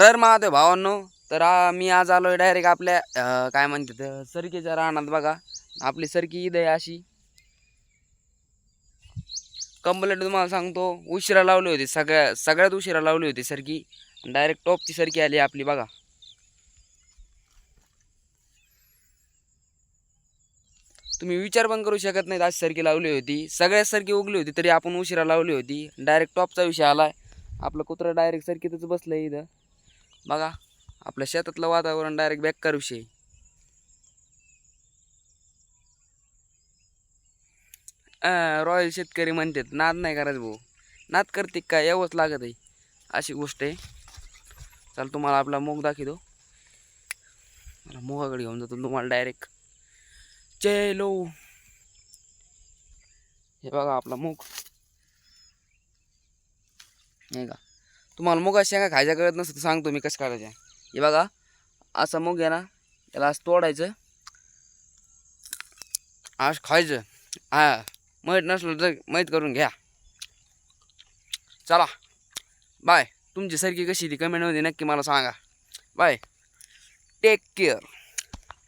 हर महादेव भावांनो तर आ, मी आज आलोय डायरेक्ट आपल्या अं, काय म्हणतात सरकीच्या रानात बघा. आपली सरकी ईद आहे अशी. कंप्लेंट तुम्हाला सांगतो उशिरा लावली होती सगळ्या सगळ्यात उशिरा लावली होती सरकी. डायरेक्ट टॉपची सरकी आली आपली बघा. तुम्ही विचार पण करू शकत नाहीत अशी सरकी लावली होती. सगळ्यात सरकी उगली होती तरी आपण उशिरा लावली होती. डायरेक्ट टॉपचा विषय आलाय. आपलं कुत्रा डायरेक्ट सरकीतच बसलं इथं. बघा आपल्या शेतातलं वातावरण डायरेक्ट बेकार विषय. रॉयल शेतकरी म्हणतात नाद नाही करायचं भाऊ. नाद करते काय यावंच लागत आहे. अशी गोष्ट आहे. चल तुम्हाला आपला मूग दाखवतो. मला मुगाकडे घेऊन जातो तुम्हाला डायरेक्ट चलो हे बघा आपला मूग नाही का? तुम्हाला मुगा शेंगा खायच्या कळत नसतं तर सांगतो मी कसं करायच्या. हे बघा असा मुग आहे ना त्याला असं तोडायचं. असं खायचं. हा माहीत नसलं तर माहीत करून घ्या. चला. बाय. तुमची सारखी कशी ती कमेंटमध्ये नक्की मला सांगा. बाय. Take care